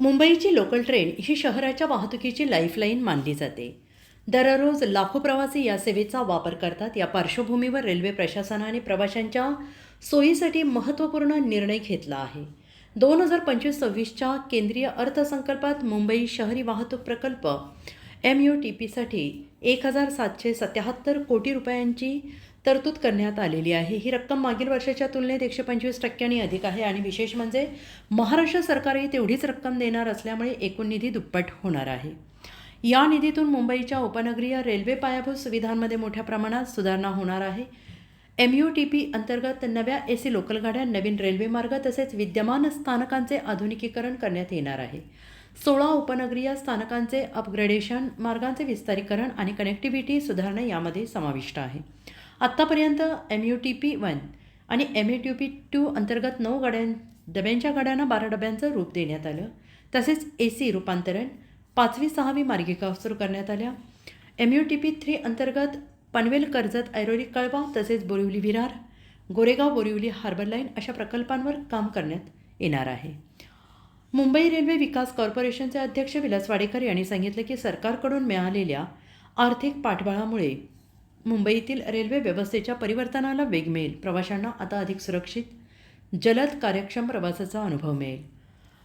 मुंबईची local train ही शहराच्या वाहतुकीची लाईफलाईन मानली जाते. दररोज लाखो प्रवासी या सेवेचा वापर करतात. या पार्श्वभूमीवर रेल्वे प्रशासनाने प्रवाशांच्या सोयीसाठी महत्त्वपूर्ण निर्णय घेतला आहे. दोन हजार पंचवीस सव्वीसच्या केंद्रीय अर्थसंकल्पात मुंबई शहरी वाहतूक प्रकल्प एम यू टी पीसाठी एक हजार सातशे सत्याहत्तर कोटी रुपयांची तरतूद करण्यात आलेली आहे. ही रक्कम मागील वर्षाच्या तुलनेत एकशे पंचवीस टक्क्यांनी अधिक आहे आणि विशेष म्हणजे महाराष्ट्र सरकारही तेवढीच रक्कम देणार असल्यामुळे एकूण निधी दुप्पट होणार आहे. या निधीतून मुंबईच्या उपनगरीय रेल्वे पायाभूत सुविधांमध्ये मोठ्या प्रमाणात सुधारणा होणार आहे. एम यू टी पी अंतर्गत नव्या ए सी लोकल गाड्या नवीन रेल्वे मार्ग तसेच विद्यमान स्थानकांचे आधुनिकीकरण करण्यात येणार आहे. सोळा उपनगरीय स्थानकांचे अपग्रेडेशन मार्गांचे विस्तारीकरण आणि कनेक्टिव्हिटी सुधारणा यामध्ये समाविष्ट आहे. आत्तापर्यंत M U T P one आणि M U T P two अंतर्गत नऊ गाड्यां डब्यांच्या गाड्यांना बारा डब्यांचं रूप देण्यात आलं. तसेच ए सी रूपांतरण पाचवी सहावी मार्गिका सुरू करण्यात आल्या. M U T P three अंतर्गत पनवेल कर्जत ऐरोली कळवा तसेच बोरिवली विरार गोरेगाव बोरिवली हार्बर लाईन अशा प्रकल्पांवर काम करण्यात येणार आहे. मुंबई रेल्वे विकास कॉर्पोरेशनचे अध्यक्ष विलास वाडेकर यांनी सांगितले की सरकारकडून मिळालेल्या आर्थिक पाठबळामुळे मुंबईतील रेल्वे व्यवस्थेच्या परिवर्तनाला वेग मिळेल. प्रवाशांना आता अधिक सुरक्षित जलद कार्यक्षम प्रवासाचा अनुभव मिळेल.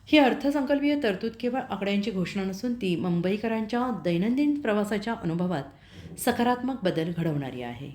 ही अर्थसंकल्पीय तरतूद केवळ आकड्यांची घोषणा नसून ती मुंबईकरांच्या दैनंदिन प्रवासाच्या अनुभवात सकारात्मक बदल घडवणारी आहे.